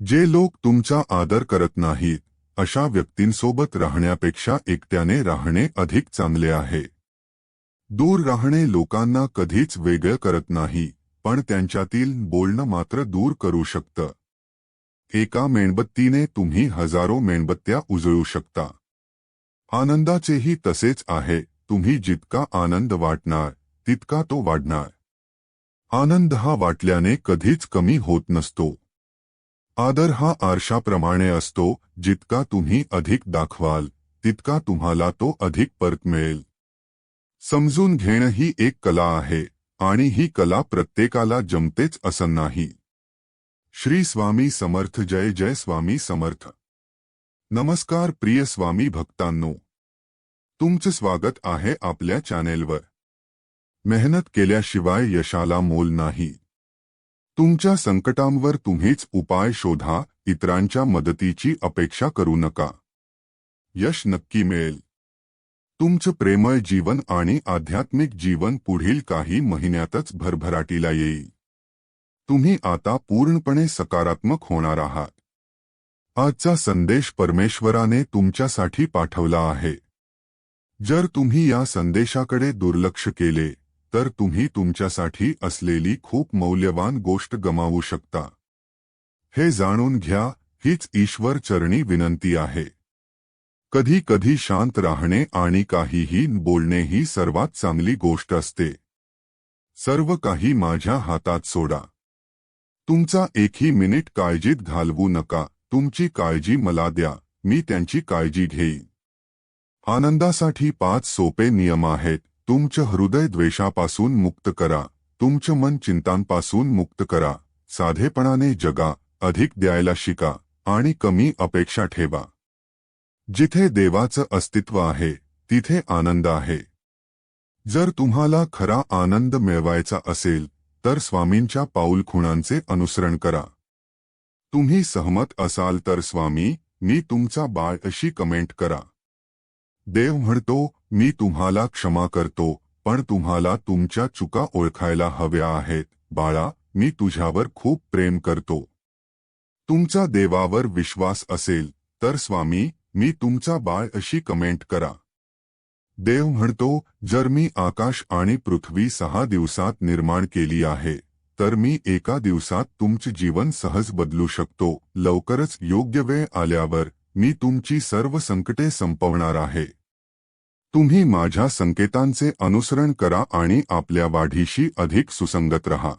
जे लोक तुमचा आदर करत नाहीत अशा व्यक्तींसोबत राहण्यापेक्षा एकट्याने राहणे अधिक चांगले आहे. दूर राहणे लोकांना कधीच वेगळं करत नाही पण त्यांच्यातील बोलणं मात्र दूर करू शकतं. एका मेणबत्तीने तुम्ही हजारो मेणबत्त्या उजळू शकता. आनंदाचेही तसेच आहे तुम्ही जितका आनंद वाटणार तितका तो वाढणार. आनंद हा वाटल्याने कधीच कमी होत नसतो. आदर हा आरशाप्रमाणे असतो, जितका तुम्ही अधिक दाखवाल, तितका तुम्हाला तो अधिक परत मिळेल. समजून घेणं ही एक कला आहे, आणि ही कला प्रत्येकाला जमतेच असं नाही. श्री स्वामी समर्थ जय जय स्वामी समर्थ. नमस्कार प्रिय स्वामी भक्तांनो. तुमचं स्वागत आहे आपल्या चॅनेलवर. मेहनत केल्याशिवाय यशाला मोल नाही. तुमच्या संकटांवर तुम्हीच उपाय शोधा इतरांच्या मदतीची अपेक्षा करू नका. यश नक्की मिळेल. तुमचं प्रेमळ जीवन आणि आध्यात्मिक जीवन पुढील काही महिन्यातच भरभराटीला येईल. तुम्ही आता पूर्णपणे सकारात्मक होणार आहात. आजचा संदेश परमेश्वराने तुमच्यासाठी पाठवला आहे. जर तुम्ही या संदेशाकडे दुर्लक्ष केले तर तुम्ही तुमच्यासाठी असलेली खूप मौल्यवान गोष्ट गमावू शकता. हे जाणून घ्या हीच ईश्वर चरणी विनंती आहे. कधी कधी शांत राहणे आणि काहीही बोलणे ही सर्वात चांगली गोष्ट असते. सर्व काही माझ्या हातात सोडा. तुमचा एकही मिनिट काळजीत घालवू नका तुमची काळजी मला द्या मी त्यांची काळजी घेईन. आनंदासाठी पाच सोपे नियम आहेत. तुमचं हृदय द्वेषापासून मुक्त करा. तुमचं मन चिंतांपासून मुक्त करा. साधेपणाने जगा. अधिक द्यायला शिका. आणि कमी अपेक्षा ठेवा. जिथे देवाचं अस्तित्व आहे तिथे आनंद आहे. जर तुम्हाला खरा आनंद मिळवायचा असेल तर स्वामींच्या पाऊलखुणांचे अनुसरण करा. तुम्ही सहमत असाल तर स्वामी मी तुमचा बाळ अशी कमेंट करा. देव म्हणतो मी तुम्हाला क्षमा करतो पण तुम्हाला तुमच्या चुका ओळखायला हव्या आहेत बाळा मी तुझ्यावर खूप प्रेम करतो. तुमचा देवावर विश्वास असेल तर स्वामी मी तुमचा बाळ अशी कमेंट करा. देव म्हणतो जर मी आकाश आणि पृथ्वी सहा दिवसात निर्माण केली आहे तर मी एका दिवसात तुमचे जीवन सहज बदलू शकतो. लवकरच योग्य वेळ आल्यावर मी तुमची सर्व संकटे संपवणार आहे. तुम्ही माझ्या संकेतांचे अनुसरण करा आणि आपल्या वाढीशी अधिक सुसंगत रहा.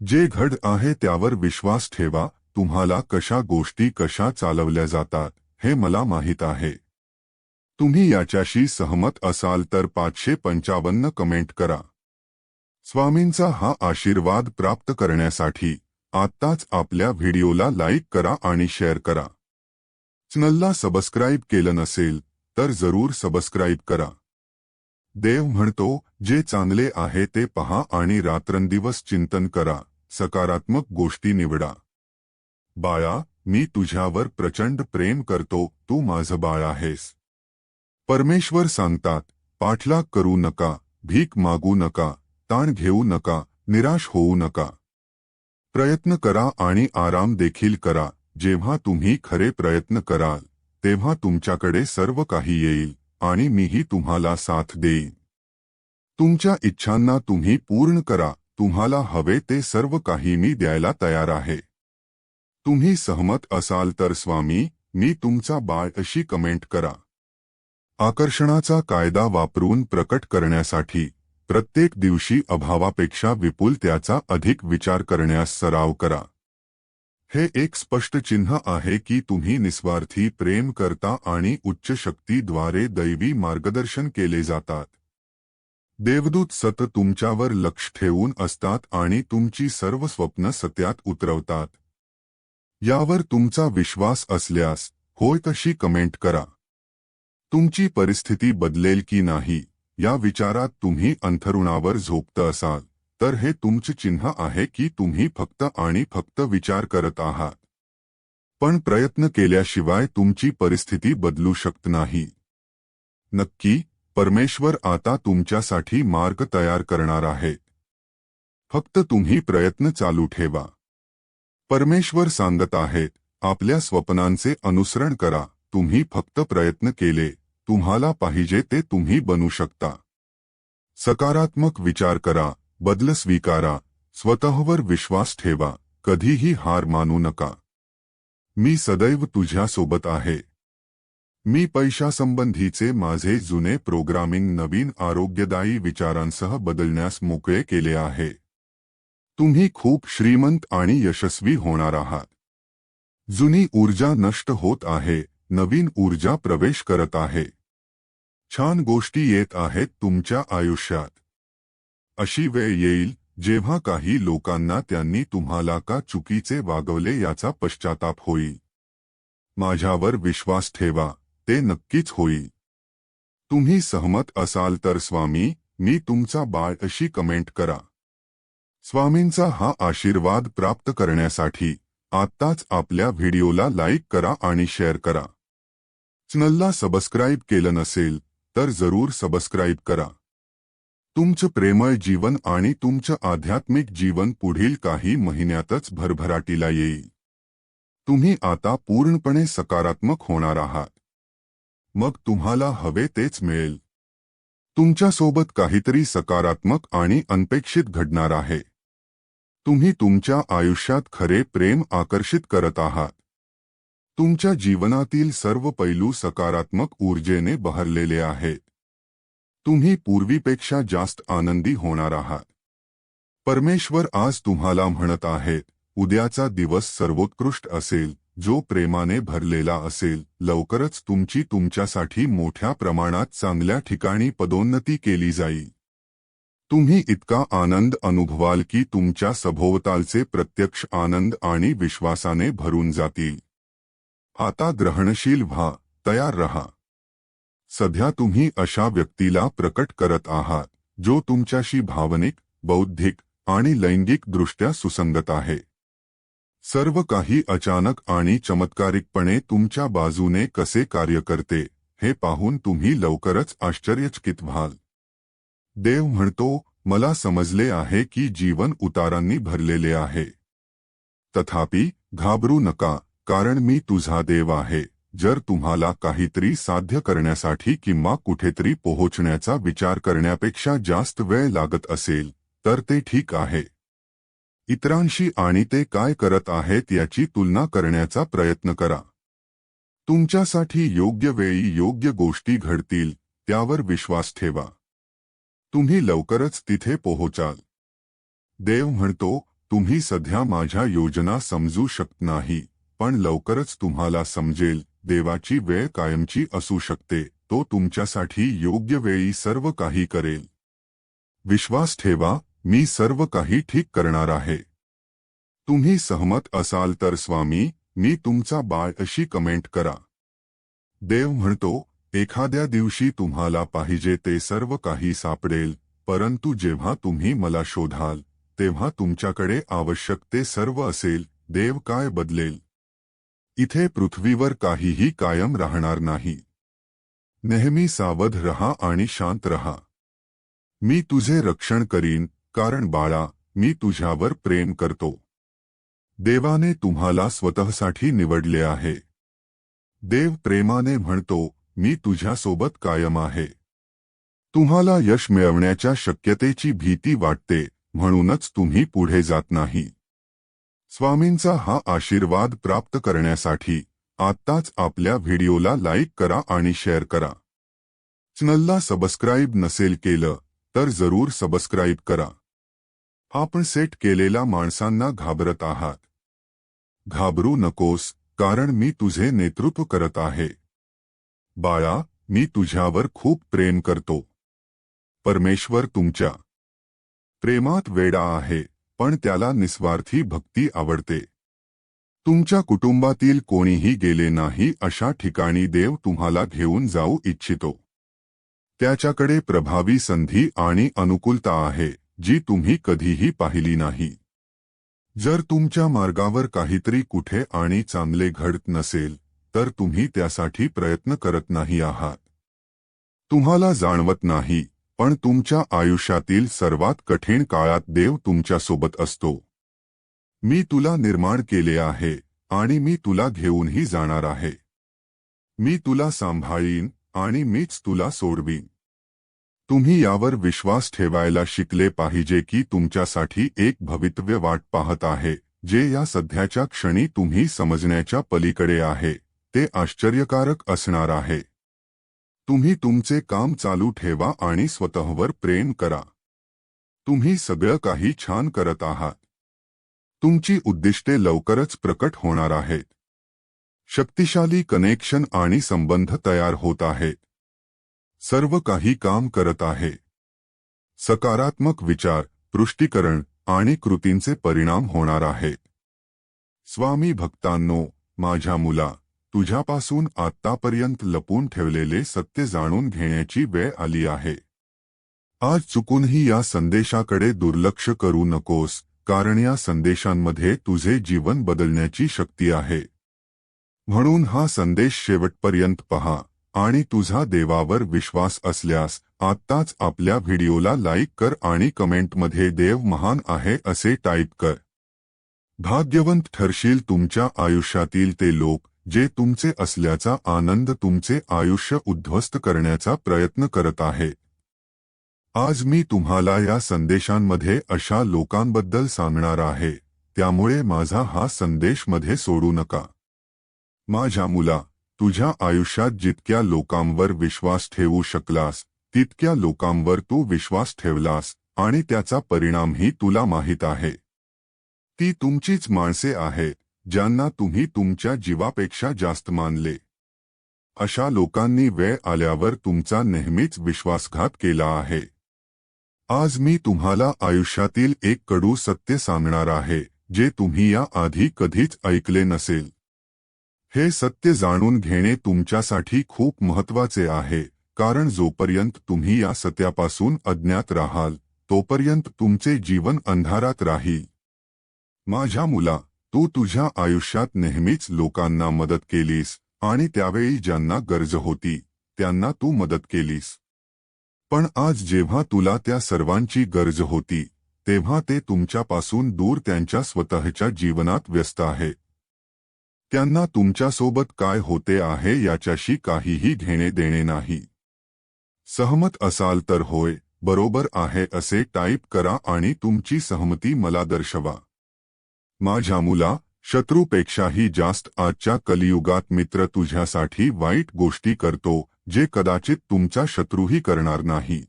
जे घड आहे त्यावर विश्वास ठेवा तुम्हाला कशा गोष्टी कशा चालवल्या जातात हे मला माहीत आहे. तुम्ही याच्याशी सहमत असाल तर पाचशे पंचावन्न कमेंट करा. स्वामींचा हा आशीर्वाद प्राप्त करण्यासाठी आत्ताच आपल्या व्हिडिओला लाईक करा आणि शेअर करा. चॅनलला सबस्क्राईब केलं नसेल तर जरूर सबस्क्राईब करा. देव म्हणतो जे चांगले आहे ते पहा आणि रात्रंदिवस चिंतन करा. सकारात्मक गोष्टी निवडा. बाळा मी तुझ्यावर प्रचंड प्रेम करतो तू माझं बाळ आहेस. परमेश्वर सांगतात पाठलाग करू नका भीक मागू नका ताण घेऊ नका निराश होऊ नका. प्रयत्न करा आणि आराम देखील करा जेव्हा तुम्ही खरे प्रयत्न कराल. तेव्हा तुमच्याकडे सर्व काही येईल आणि मीही तुम्हाला साथ देईन. तुमच्या इच्छांना तुम्ही पूर्ण करा तुम्हाला हवे ते सर्व काही मी द्यायला तयार आहे. तुम्ही सहमत असाल तर स्वामी मी तुमचा बाळ अशी कमेंट करा. आकर्षणाचा कायदा वापरून प्रकट करण्यासाठी प्रत्येक दिवशी अभावापेक्षा विपुल त्याचा अधिक विचार करण्यास सराव करा. हे एक स्पष्ट चिन्ह आहे की तुम्ही निस्वार्थी प्रेम करता आणि उच्च शक्तीद्वारे दैवी मार्गदर्शन केले जातात. देवदूत सत तुमच्यावर लक्ष ठेवून असतात आणि तुमची सर्व स्वप्न सत्यात उतरवतात. यावर तुमचा विश्वास असल्यास होय कशी कमेंट करा. तुमची परिस्थिती बदलेल की नाही या विचारात तुम्ही अंथरुणावर झोपत असाल. तर हे तुमचे चिन्ह आहे की तुम्ही फक्त आणि फक्त विचार करत आहात. पण प्रयत्न केल्याशिवाय तुमची परिस्थिती बदलू शकत नाही. नक्की परमेश्वर आता तुमच्यासाठी मार्ग तयार करणार आहे. फक्त तुम्ही प्रयत्न चालू ठेवा. परमेश्वर सांगत आहेत आपल्या स्वप्नांचे अनुसरण करा तुम्ही फक्त प्रयत्न केले तुम्हाला पाहिजे ते तुम्ही बनू शकता. सकारात्मक विचार करा बदल स्वीकारा, स्वतःवर विश्वास ठेवा, कधीही हार मानू नका. मी सदैव तुझ्यासोबत आहे. मी पैशासंबंधीचे माझे जुने प्रोग्रामिंग नवीन आरोग्यदायी विचारांसह बदलण्यास मोकळे केले आहे. तुम्ही खूप श्रीमंत आणि यशस्वी होणार आहात. जुनी ऊर्जा नष्ट होत आहे, नवीन ऊर्जा प्रवेश करत आहे. छान गोष्टी येत आहेत तुमच्या आयुष्यात. अशी वेळ येईल जेव्हा काही लोकांना त्यांनी तुम्हाला का चुकीचे वागवले याचा पश्चाताप होईल. माझ्यावर विश्वास ठेवा ते नक्कीच होईल. तुम्ही सहमत असाल तर स्वामी मी तुमचा बाळ अशी कमेंट करा. स्वामींचा हा आशीर्वाद प्राप्त करण्यासाठी आत्ताच आपल्या व्हिडिओला लाईक करा आणि शेअर करा. चॅनलला सबस्क्राईब केलं नसेल तर जरूर सबस्क्राईब करा. तुमचं प्रेमळ जीवन आणि तुमचं आध्यात्मिक जीवन पुढील काही महिन्यातच भरभराटीला येईल. तुम्ही आता पूर्णपणे सकारात्मक होणार आहात. मग तुम्हाला हवे तेच मिळेल. तुमच्यासोबत काहीतरी सकारात्मक आणि अनपेक्षित घडणार आहे. तुम्ही तुमच्या आयुष्यात खरे प्रेम आकर्षित करत आहात. तुमच्या जीवनातील सर्व पैलू सकारात्मक ऊर्जेने बहरलेले आहेत. तुम्ही पूर्वीपेक्षा जास्त आनंदी होणार आहात. परमेश्वर आज तुम्हाला म्हणत आहेत उद्याचा दिवस सर्वोत्कृष्ट असेल जो प्रेमाने भरलेला असेल लवकरच तुमची तुमच्यासाठी मोठ्या प्रमाणात चांगल्या ठिकाणी पदोन्नती केली जाईल. तुम्ही इतका आनंद अनुभवाल की तुमच्या सभोवतालचे प्रत्यक्ष आनंद आणि विश्वासाने भरून जातील. आता ग्रहणशील व्हा तयार रहा. सध्या तुम्ही अशा व्यक्तीला प्रकट करत आहात जो तुमच्याशी भावनिक बौद्धिक आणि लैंगिकदृष्ट्या सुसंगत आहे. सर्व काही अचानक आणि चमत्कारिकपणे तुमच्या बाजूने कसे कार्य करते हे पाहून तुम्ही लवकरच आश्चर्यचकित व्हाल. देव म्हणतो मला समजले आहे की जीवन उतारांनी भरलेले आहे. तथापि घाबरू नका कारण मी तुझा देव आहे. जर तुम्हाला काहीतरी साध्य करण्यासाठी किंवा कुठेतरी पोहोचण्याचा विचार करण्यापेक्षा जास्त वेळ लागत असेल तर ते ठीक आहे. इतरांशी आणि ते काय करत आहेत याची तुलना करण्याचा प्रयत्न करा. तुमच्यासाठी योग्य वेळी योग्य गोष्टी घडतील त्यावर विश्वास ठेवा. तुम्ही लवकरच तिथे पोहोचाल. देव म्हणतो तुम्ही सध्या माझ्या योजना समजू शकत नाही पण लवकरच तुम्हाला समजेल देवाची वेळ कायमची असू शकते तो तुमच्यासाठी योग्य वेळी सर्व काही करेल. विश्वास ठेवा मी सर्व काही ठीक करणार आहे. तुम्ही सहमत असाल तर स्वामी मी तुमचा बाळ अशी कमेंट करा. देव म्हणतो एखाद्या दिवशी तुम्हाला पाहिजे ते सर्व काही सापडेल परंतु जेव्हा तुम्ही मला शोधाल तेव्हा तुमच्याकडे आवश्यक ते सर्व असेल देव काय बदलेल? इथे पृथ्वीवर काहीही कायम राहणार नाही. नेहमी सावध रहा आणि शांत रहा. मी तुझे रक्षण करीन, कारण बाळा, मी तुझ्यावर प्रेम करतो. देवाने तुम्हाला स्वतःसाठी निवडले आहे. देव प्रेमाने म्हणतो, मी तुझ्यासोबत कायम आहे. तुम्हाला यश मिळवण्याच्या शक्यतेची भीती वाटते, म्हणूनच तुम्ही पुढे जात नाही. स्वामींचा हा आशीर्वाद प्राप्त करण्यासाठी आत्ताच आपल्या व्हिडिओला लाईक करा आणि शेअर करा. चॅनलला सबस्क्राईब नसेल केलं तर जरूर सबस्क्राईब करा. आपण सेट केलेल्या माणसांना घाबरत आहात. घाबरू नकोस कारण मी तुझे नेतृत्व करत आहे. बाळा मी तुझ्यावर खूप प्रेम करतो. परमेश्वर तुमच्या प्रेमात वेडा आहे. पण त्याला निस्वार्थी भक्ती आवडते. तुमच्या कुटुंबातील कोणीही गेले नाही अशा ठिकाणी देव तुम्हाला घेऊन जाऊ इच्छितो. त्याच्याकडे प्रभावी संधी आणि अनुकूलता आहे जी तुम्ही कधीही पाहिली नाही. जर तुमच्या मार्गावर काहीतरी कुठे आणि चांगले घडत नसेल तर तुम्ही त्यासाठी प्रयत्न करत नाही आहात. तुम्हाला जाणवत नाही पण तुमच्या आयुष्यातील सर्वात कठीण काळात देव तुमच्यासोबत असतो. मी तुला निर्माण केले आहे आणि मी तुला घेऊनही जाणार आहे. मी तुला सांभाळीन आणि मीच तुला सोडवीन. तुम्ही यावर विश्वास ठेवायला शिकले पाहिजे की तुमच्यासाठी एक भवितव्य वाट पाहत आहे जे या सध्याच्या क्षणी तुम्ही समजण्याच्या पलीकडे आहे ते आश्चर्यकारक असणार आहे. तुम्ही तुमचे काम चालू ठेवा आणि स्वतःवर प्रेम करा. तुम्ही सगळं काही छान करत आहात. तुमची उद्दिष्टे लवकरच प्रकट होणार आहेत. शक्तिशाली कनेक्शन आणि संबंध तयार होत आहेत. सर्व काही काम करत आहे. सकारात्मक विचार पुष्टीकरण आणि कृतींचे परिणाम होणार आहेत. स्वामी भक्तांनो माझ्या मुला तुझ्यापासून आतापर्यंत लपून ठेवलेले सत्य जाणून घेण्याची वेळ आली आहे. आज चुकूनही या संदेशाकडे दुर्लक्ष करू नकोस कारण या संदेशांमध्ये तुझे जीवन बदलण्याची शक्ती आहे. म्हणून हा संदेश शेवटपर्यंत पहा आणि तुझा देवावर विश्वास असल्यास आत्ताच आपल्या व्हिडिओला लाईक कर आणि कमेंटमध्ये देव महान आहे असे टाईप कर. भाग्यवंत ठरशील तुमच्या आयुष्यातील ते लोक जे तुमचे असल्याचा आनंद तुमचे आयुष्य उद्ध्वस्त करण्याचा प्रयत्न करत आहे. आज मी तुम्हाला या संदेशांमध्ये अशा लोकांबद्दल सांगणार आहे. त्यामुळे माझा हा संदेशमध्ये सोडू नका. माझ्या मुला तुझ्या आयुष्यात जितक्या लोकांवर विश्वास ठेवू शकलास तितक्या लोकांवर तू विश्वास ठेवलास आणि त्याचा परिणामही तुला माहीत आहे. ती तुमचीच माणसे आहेत. ज्यांना तुम्ही तुमच्या जीवापेक्षा जास्त मानले. अशा लोकांनी वेळ आल्यावर तुमचा नेहमीच विश्वासघात केला आहे. आज मी तुम्हाला आयुष्यातील एक कडू सत्य सांगणार आहे जे तुम्ही या आधी कधीच ऐकले नसेल. हे सत्य जाणून घेणे तुमच्यासाठी खूप महत्त्वाचे आहे कारण जोपर्यंत तुम्ही या सत्यापासून अज्ञात राहाल तोपर्यंत तुमचे जीवन अंधारात राहील. माझ्या मुला तू तुझ्या आयुष्यात नेहमीच लोकांना मदत केलीस आणि त्यावेळी ज्यांना गरज होती त्यांना तू मदत केलीस. पण आज जेव्हा तुला त्या सर्वांची गरज होती तेव्हा ते तुमच्यापासून दूर त्यांच्या स्वतःच्या जीवनात व्यस्त आहे. त्यांना तुमच्यासोबत काय होते आहे याच्याशी काहीही घेणे देणे नाही. सहमत असाल तर होय बरोबर आहे असे टाईप करा आणि तुमची सहमती मला दर्शवा. माझ्या मुला शत्रूपेक्षाही जास्त आजच्या कलियुगात मित्र तुझ्यासाठी वाईट गोष्टी करतो जे कदाचित तुमचा शत्रूही करणार नाही.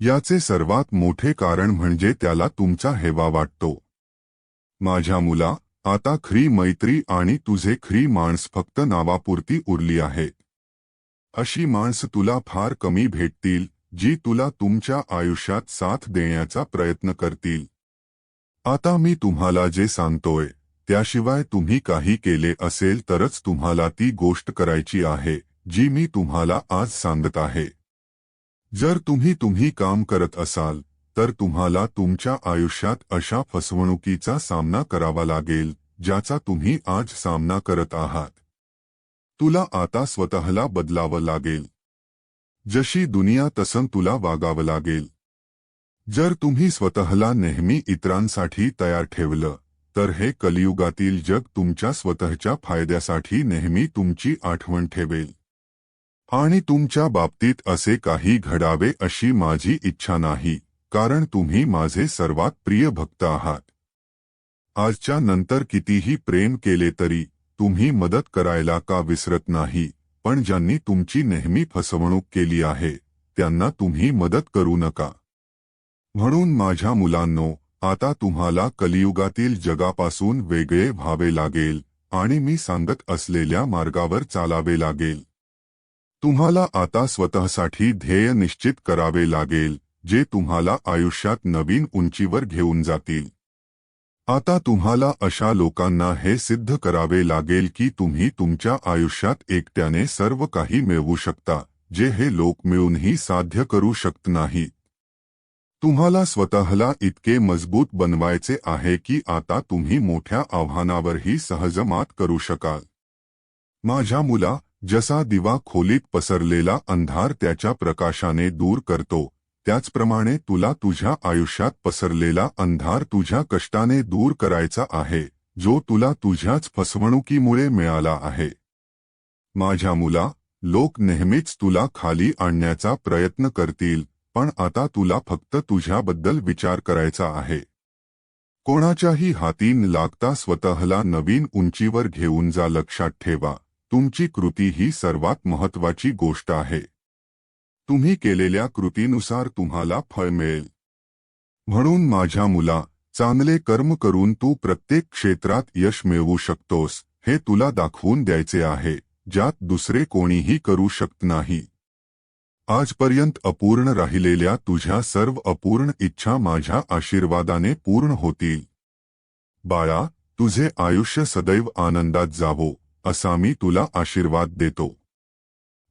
याचे सर्वात मोठे कारण म्हणजे त्याला तुमचा हेवा वाटतो. माझ्या मुला आता खरी मैत्री आणि तुझे खरी माणस फक्त नावापुरती उरली आहेत अशी माणस तुला फार कमी भेटतील जी तुला तुमच्या आयुष्यात साथ देण्याचा प्रयत्न करतील. आता मी तुम्हाला जे सांगतोय त्याशिवाय तुम्ही काही केले असेल तरच तुम्हाला ती गोष्ट करायची आहे जी मी तुम्हाला आज सांगत आहे. जर तुम्ही तुम्ही काम करत असाल तर तुम्हाला तुमच्या आयुष्यात अशा फसवणुकीचा सामना करावा लागेल ज्याचा तुम्ही आज सामना करत आहात. तुला आता स्वतःला बदलावं लागेल. जशी दुनिया तसं तुला वागावं लागेल. जर तुम्ही स्वतःला नेहमी इतरांसाठी तयार ठेवलं तर हे कलियुगातील जग तुमच्या स्वतःच्या फायद्यासाठी नेहमी तुमची आठवण ठेवेल. आणि तुमच्या बाबतीत असे काही घडावे अशी माझी इच्छा नाही कारण तुम्ही माझे सर्वात प्रिय भक्त आहात. आजच्या नंतर कितीही प्रेम केले तरी तुम्ही मदत करायला का विसरत नाही पण ज्यांनी तुमची नेहमी फसवणूक केली आहे त्यांना तुम्ही मदत करू नका. म्हणून माझ्या मुलांनो आता तुम्हाला कलियुगातील जगापासून वेगळे व्हावे लागेल आणि मी सांगत असलेल्या मार्गावर चालावे लागेल. तुम्हाला आता स्वतःसाठी ध्येय निश्चित करावे लागेल जे तुम्हाला आयुष्यात नवीन उंचीवर घेऊन जातील. आता तुम्हाला अशा लोकांना हे सिद्ध करावे लागेल की तुम्ही तुमच्या आयुष्यात एकट्याने सर्व काही मिळवू शकता जे हे लोक मिळूनही साध्य करू शकत नाहीत तुम्हाला स्वतःला इतके मजबूत बनवायचे आहे की आता तुम्ही मोठ्या आव्हानावरही सहज मात करू शकाल. माझ्या मुला जसा दिवा खोलीत पसरलेला अंधार त्याच्या प्रकाशाने दूर करतो त्याचप्रमाणे तुला तुझ्या आयुष्यात पसरलेला अंधार तुझ्या कष्टाने दूर करायचा आहे जो तुला तुझ्याच फसवणुकीमुळे मिळाला आहे. माझ्या मुला लोक नेहमीच तुला खाली आणण्याचा प्रयत्न करतील. पण आता तुला फक्त तुझ्याबद्दल विचार करायचा आहे. कोणाच्याही हाती लागता स्वतःला नवीन उंचीवर घेऊन जा लक्षात ठेवा. तुमची कृती ही सर्वात महत्वाची गोष्ट आहे. तुम्ही केलेल्या कृतीनुसार तुम्हाला फळ मिळेल. म्हणून माझ्या मुला चांगले कर्म करून तू प्रत्येक क्षेत्रात यश मिळवू शकतोस हे तुला दाखवून द्यायचे आहे ज्यात दुसरे कोणीही करू शकत नाही. आजपर्यंत अपूर्ण राहिलेल्या तुझ्या सर्व अपूर्ण इच्छा माझ्या आशीर्वादाने पूर्ण होतील. बाळा तुझे आयुष्य सदैव आनंदात जावो असा मी तुला आशीर्वाद देतो.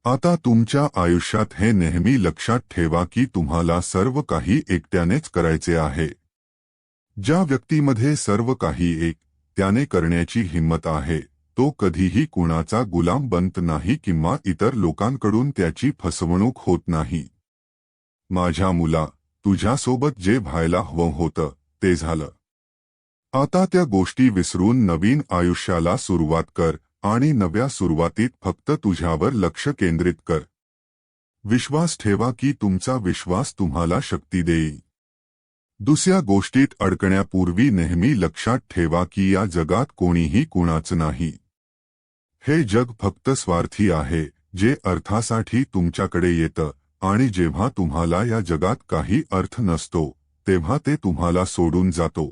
आता तुमच्या आयुष्यात हे नेहमी लक्षात ठेवा की तुम्हाला सर्व काही एकट्यानेच करायचे आहे. ज्या व्यक्तीमध्ये सर्व काही एक त्याने करण्याची हिंमत आहे. तो कधीही कुणाचा गुलाम बनत नाही किंवा इतर लोकांकडून त्याची फसवणूक होत नाही. माझ्या मुला तुझ्यासोबत जे व्हायला हवं होतं ते झालं. आता त्या गोष्टी विसरून नवीन आयुष्याला सुरुवात कर आणि नव्या सुरुवातीत फक्त तुझ्यावर लक्ष केंद्रित कर. विश्वास ठेवा की तुमचा विश्वास तुम्हाला शक्ती देईल. दुसऱ्या गोष्टीत अडकण्यापूर्वी नेहमी लक्षात ठेवा की या जगात कोणीही कुणाचं नाही. हे जग फक्त स्वार्थी आहे जे अर्थासाठी तुमच्याकडे येतं आणि जेव्हा तुम्हाला या जगात काही अर्थ नसतो तेव्हा ते तुम्हाला सोडून जातो.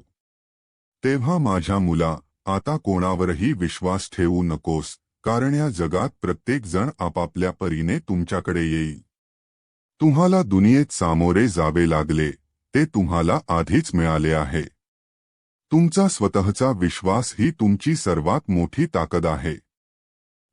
तेव्हा माझ्या मुला आता कोणावरही विश्वास ठेवू नकोस कारण या जगात प्रत्येक जण आपापल्या परीने तुमच्याकडे येईल. तुम्हाला दुनियेत सामोरे जावे लागले ते तुम्हाला आधीच मिळाले आहे. तुमचा स्वतःचा विश्वास ही तुमची सर्वात मोठी ताकद आहे.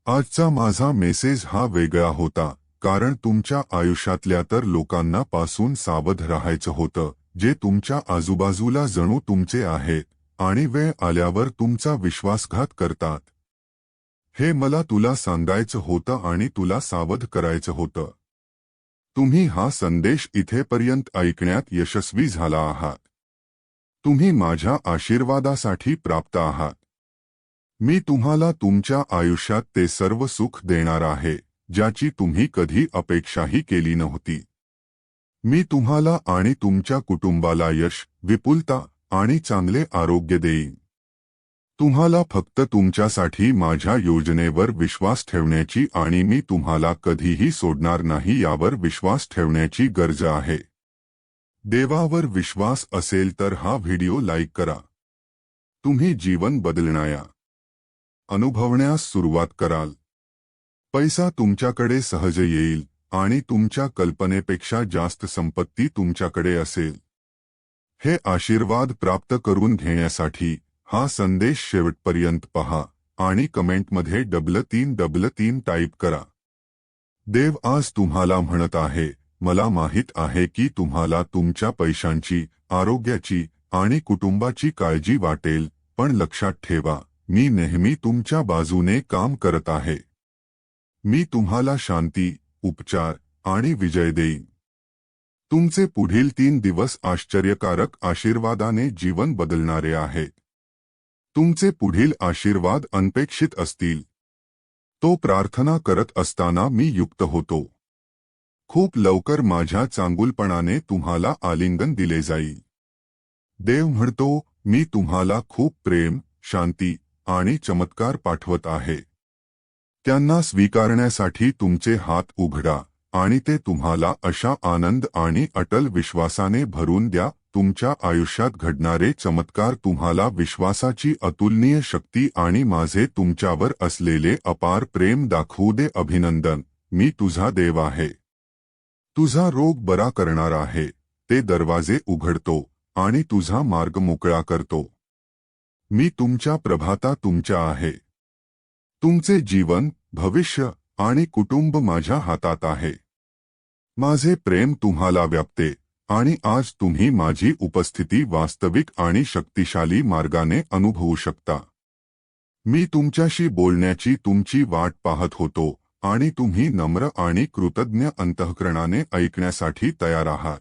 आजचा माझा मेसेज हा वेगळा होता कारण तुमच्या आयुष्यातल्या तर लोकांना पासून सावध राहायचं होतं जे तुमच्या आजूबाजूला जणू तुमचे आहेत आणि वेळ आल्यावर तुमचा विश्वासघात करतात. हे मला तुला सांगायचं होतं आणि तुला सावध करायचं होतं. तुम्ही हा संदेश इथेपर्यंत ऐकण्यात यशस्वी झाला आहात. तुम्ही माझ्या आशीर्वादासाठी प्राप्त आहात. मी तुम्हाला तुमच्या आयुष्यात ते सर्व सुख देणार आहे ज्याची तुम्ही कधी अपेक्षाही केली नव्हती. मी तुम्हाला आणि तुमच्या कुटुंबाला यश विपुलता आणि चांगले आरोग्य देईन. तुम्हाला फक्त तुमच्यासाठी माझ्या योजनेवर विश्वास ठेवण्याची आणि मी तुम्हाला कधीही सोडणार नाही यावर विश्वास ठेवण्याची गरज आहे. देवावर विश्वास असेल तर हा व्हिडिओ लाईक करा. तुम्ही जीवन बदलणाया अनुभवण्यास सुरुवात कराल. पैसा तुमच्याकडे सहज येईल आणि तुमच्या कल्पनेपेक्षा जास्त संपत्ती तुमच्याकडे असेल. हे आशीर्वाद प्राप्त करून घेण्यासाठी हा संदेश शेवटपर्यंत पहा आणि कमेंटमध्ये डबल तीन डबल तीन टाईप करा. देव आज तुम्हाला म्हणत आहे, मला माहीत आहे की तुम्हाला तुमच्या पैशांची, आरोग्याची आणि कुटुंबाची काळजी वाटेल, पण लक्षात ठेवा, मी नेहमी तुमच्या बाजूने काम करत आहे. मी तुम्हाला शांती, उपचार आणि विजय देईन. तुमचे पुढील तीन दिवस आश्चर्यकारक आशीर्वादाने जीवन बदलणारे आहेत. तुमचे पुढील आशीर्वाद अनपेक्षित असतील. तो प्रार्थना करत असताना मी युक्त होतो. खूप लवकर माझ्या चांगुलपणाने तुम्हाला आलिंगन दिले जाईल. देव म्हणतो मी तुम्हाला खूप प्रेम शांती आणि चमत्कार पाठवत आहे. त्यांना स्वीकारण्यासाठी तुमचे हात उघडा आणि ते तुम्हाला अशा आनंद आणि अटल विश्वासाने भरून द्या तुमच्या आयुष्यात घडणारे चमत्कार तुम्हाला विश्वासाची अतुलनीय शक्ती आणि माझे तुमच्यावर असलेले अपार प्रेम दाखवू दे अभिनंदन. मी तुझा देव आहे. तुझा रोग बरा करणार आहे. ते दरवाजे उघडतो आणि तुझा मार्ग मोकळा करतो. मी तुमच्या प्रभाता तुमच्या आहे. तुमचे जीवन भविष्य आणि कुटुंब माझ्या हातात आहे. माझे प्रेम तुम्हाला व्यापते. आणि आज तुम्ही माझी उपस्थिती वास्तविक आणि शक्तिशाली मार्गाने अनुभवू शकता. मी तुमच्याशी बोलण्याची तुमची वाट पाहत होतो आणि तुम्ही नम्र आणि कृतज्ञ अंतःकरणाने ऐकण्यासाठी तयार आहात.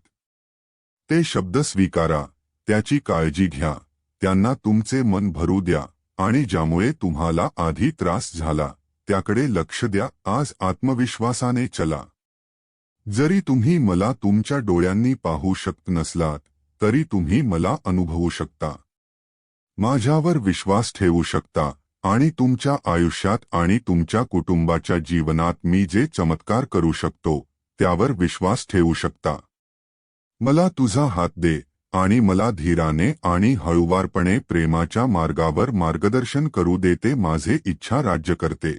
ते शब्द स्वीकारा त्याची काळजी घ्या त्यांना तुमचे मन भरू द्या आणि ज्यामुळे तुम्हाला आधी त्रास झाला त्याकडे लक्ष द्या आज आत्मविश्वासाने चला. जरी तुम्ही मला तुमच्या डोळ्यांनी पाहू शकत नसलात तरी तुम्ही मला अनुभवू शकता. माझ्यावर विश्वास ठेवू शकता आणि तुमच्या आयुष्यात आणि तुमच्या कुटुंबाच्या जीवनात मी जे चमत्कार करू शकतो त्यावर विश्वास ठेवू शकता. मला तुझा हात दे आणि मला धीराने आणि हळुवारपणे प्रेमाच्या मार्गावर मार्गदर्शन करू देते माझे इच्छा राज्य करते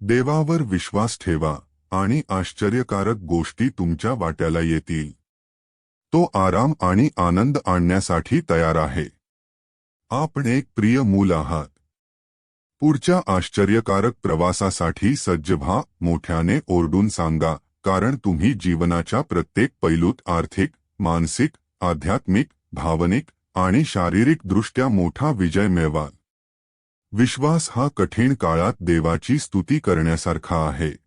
देवावर विश्वास ठेवा. आणि आश्चर्यकारक गोष्टी तुमच्या वाट्याला येतील. तो आराम आणि आनंद आणण्यासाठी तयार आहे. आपण एक प्रिय मूल आहात. पुढच्या आश्चर्यकारक प्रवासासाठी सज्ज व्हा, मोठ्याने ओरडून सांगा, कारण तुम्ही जीवनाच्या प्रत्येक पैलूत आर्थिक, मानसिक, आध्यात्मिक, भावनिक आणि शारीरिक दृष्ट्या मोठा विजय मिळवाल. विश्वास हा कठीण काळात देवाची स्तुती करण्यासारखा आहे.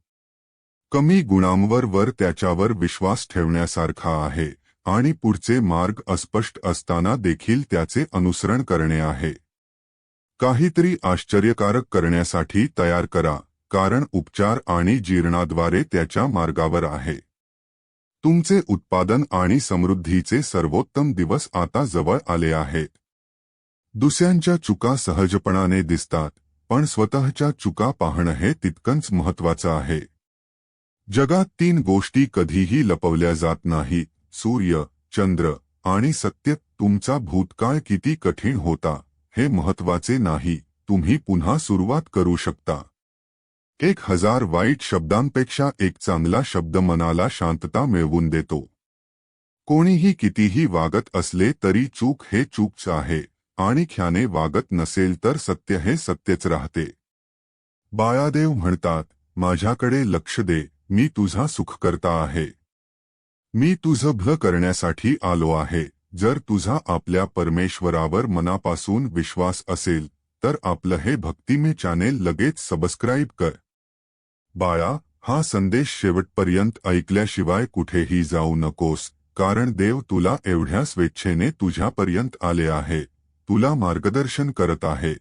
कमी गुणांवर वर त्याच्यावर विश्वास ठेवण्यासारखा आहे आणि पुढचे मार्ग अस्पष्ट असताना देखील त्याचे अनुसरण करणे आहे. काहीतरी आश्चर्यकारक करण्यासाठी तयार करा कारण उपचार आणि जीर्णाद्वारे त्याच्या मार्गावर आहे. तुमचे उत्पादन आणि समृद्धीचे सर्वोत्तम दिवस आता जवळ आले आहेत. दुसऱ्यांच्या चुका सहजपणाने दिसतात पण स्वतःच्या चुका पाहणं हे तितकंच महत्वाचं आहे. जगात तीन गोष्टी कधीही लपवल्या जात नाहीत सूर्य, चंद्र आणि सत्य तुमचा भूतकाळ किती होता, हे महत्वाचे नाही. तुम्ही पुन्हा सुरुवात करू शकता. एक हज़ार वाईट शब्दांपेक्षा एक चांगला शब्द मनाला शांतता मिळवून देतो. कोणीही कितीही वागत असले तरी चूक हे चूकच आहे आणि ख्याने वागत नसेल तर सत्य हे सत्यच राहते. बाळादेव म्हणतात, माझ्याकडे लक्ष दे मी तुझा सुखकर्ता आहे. मी तुझं भलं करण्यासाठी आलो आहे. जर तुझा आपल्या परमेश्वरावर मनापासून विश्वास असेल तर आपलं हे भक्तिमे चॅनेल लगेच सबस्क्राईब कर. बाळा हा संदेश शेवटपर्यंत ऐकल्याशिवाय कुठेही जाऊ नकोस कारण देव तुला एवढ्या स्वेच्छेने तुझ्यापर्यंत आले आहे. तुला मार्गदर्शन करत आहे.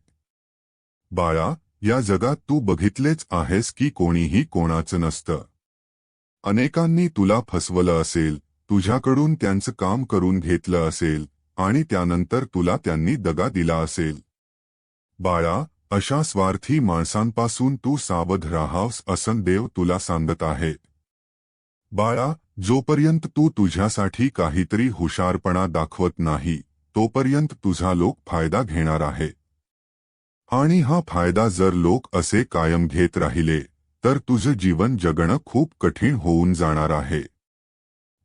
बाळा या जगात तू बघितलेच आहेस की कोणीही कोणाचं नसतं. अनेकांनी तुला फसवलं असेल तुझ्याकडून त्यांचं काम करून घेतलं असेल आणि त्यानंतर तुला त्यांनी दगा दिला असेल. बाळा अशा स्वार्थी माणसांपासून तू सावध राहावस असं देव तुला सांगत आहे. बाळा जोपर्यंत तू तुझ्यासाठी काहीतरी हुशारपणा दाखवत नाही तोपर्यंत तुझा लोक फायदा घेणार आहे. आणि हा फायदा जर लोक असे कायम घेत राहिले तर तुझं जीवन जगणं खूप कठीण होऊन जाणार आहे.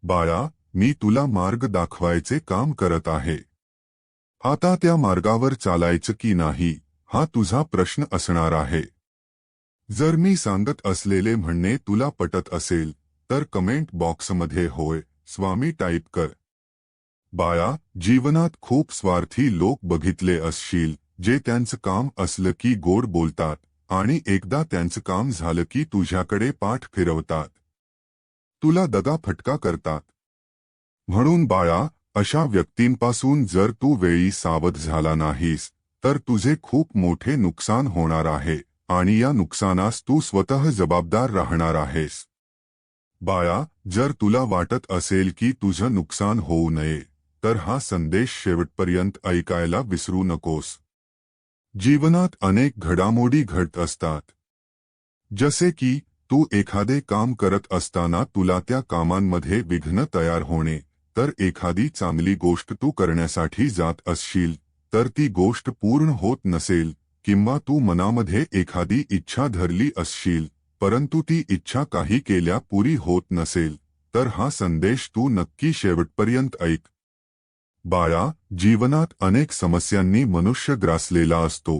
बाळा, मी तुला मार्ग दाखवायचे काम करत आहे. आता त्या मार्गावर चालायचं की नाही, हा तुझा प्रश्न असणार आहे. जर मी सांगत असलेले म्हणणे तुला पटत असेल, तर कमेंट बॉक्समध्ये होय, स्वामी टाईप कर. बाळा, जीवनात खूप स्वार्थी लोक बघितले असशील, जे त्यांचं काम असलं की गोड बोलतात. आणि एकदा त्यांचं काम झालं की तुझ्याकडे पाठ फिरवतात. तुला दगा फटका करतात. म्हणून बाळा अशा व्यक्तींपासून जर तू वेळी सावध झाला नाहीस तर तुझे खूप मोठे नुकसान होणार आहे आणि या नुकसानास तू स्वतः जबाबदार राहणार आहेस. बाळा जर तुला वाटत असेल की तुझं नुकसान होऊ नये तर हा संदेश शेवटपर्यंत ऐकायला विसरू नकोस. जीवनात अनेक घडामोडी घडत असतात. जसे की, तू एखादे काम करत असताना तुला त्या कामांमध्ये विघ्न तयार होणे, तर एखादी चांगली गोष्ट तू करण्यासाठी जात असशील, तर ती गोष्ट पूर्ण होत नसेल, किंवा तू मनामध्ये एखादी इच्छा धरली असशील, परंतु ती इच्छा काही केल्या पुरी होत नसेल, तर हा संदेश तू नक्की शेवटपर्यंत ऐक. बाळा जीवनात अनेक समस्यांनी मनुष्य ग्रासलेला असतो.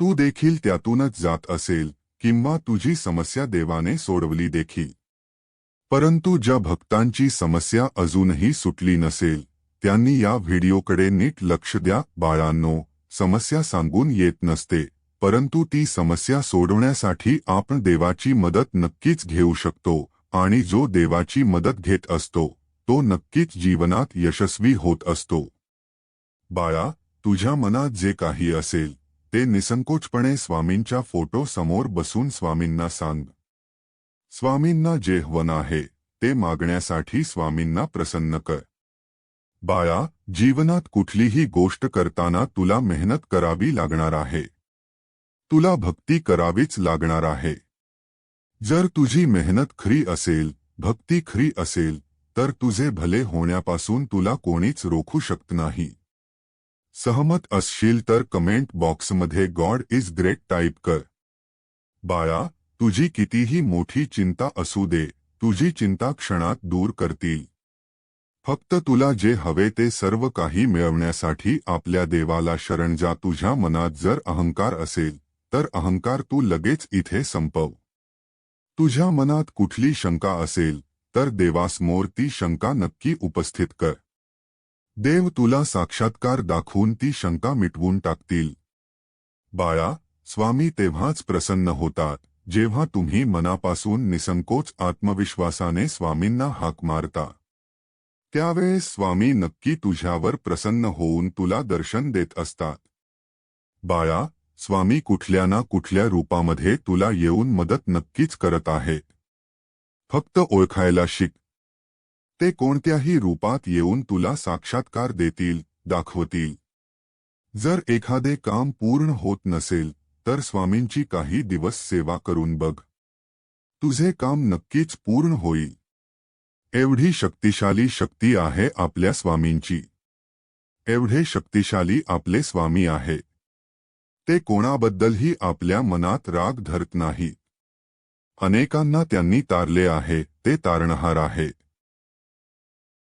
तू देखील त्यातूनच जात असेल किंवा तुझी समस्या देवाने सोडवली देखील. परंतु ज्या भक्तांची समस्या अजूनही सुटली नसेल त्यांनी या व्हिडिओकडे नीट लक्ष द्या. बाळांनो समस्या सांगून येत नसते परंतु ती समस्या सोडवण्यासाठी आपण देवाची मदत नक्कीच घेऊ शकतो आणि जो देवाची मदत घेत असतो तो नक्कीच जीवनात यशस्वी होत असतो. बाळा तुझ्या मनात जे काही असेल ते निसंकोचपणे स्वामींच्या फोटो समोर बसून स्वामींना सांग. स्वामींना जे हवन आहे ते मागण्यासाठी स्वामींना प्रसन्न कर. बाळा जीवनात कुठलीही गोष्ट करताना तुला मेहनत करावी लागणार आहे. तुला भक्ती करावीच लागणार आहे. जर तुझी मेहनत खरी असेल भक्ती खरी असेल तर तुझे भले होण्यापासून तुला कोणीच रोखू शकत नाही. सहमत असशील तर कमेंट बॉक्समध्ये गॉड इज़ ग्रेट टाईप कर. बाळा, तुझी कितीही मोठी चिंता असू दे, तुझी चिंता क्षणात दूर करतील. फक्त तुला जे हवे ते सर्व काही मिळवण्यासाठी आपल्या देवाला शरण जा, तुझ्या मनात जर अहंकार असेल, तर अहंकार तू लगेच इथे संपव. तुझ्या मनात कुठली शंका असेल तर देवासमोर ती शंका नक्की उपस्थित कर. देव तुला साक्षात्कार दाखवून ती शंका मिटवून टाकतील. बाळा स्वामी तेव्हाच प्रसन्न होतात जेव्हा तुम्ही मनापासून निसंकोच आत्मविश्वासाने स्वामींना हाक मारता. त्यावेळेस स्वामी नक्की तुझ्यावर प्रसन्न होऊन तुला दर्शन देत असतात. बाळा स्वामी कुठल्या ना कुठल्या रूपामध्ये तुला येऊन मदत नक्कीच करत आहेत. फक्त ओळखायला शिक. ते कोणत्याही रूपात येऊन तुला साक्षात्कार देतील दाखवतील. जर एखादे काम पूर्ण होत नसेल तर स्वामींची काही दिवस सेवा करून बघ. तुझे काम नक्कीच पूर्ण होईल. एवढी शक्तिशाली शक्ती आहे आपल्या स्वामींची. एवढे शक्तिशाली आपले स्वामी आहे. ते कोणाबद्दलही आपल्या मनात राग धरत नाही. अनेकांना त्यांनी तारले आहे ते तारणहार आहे.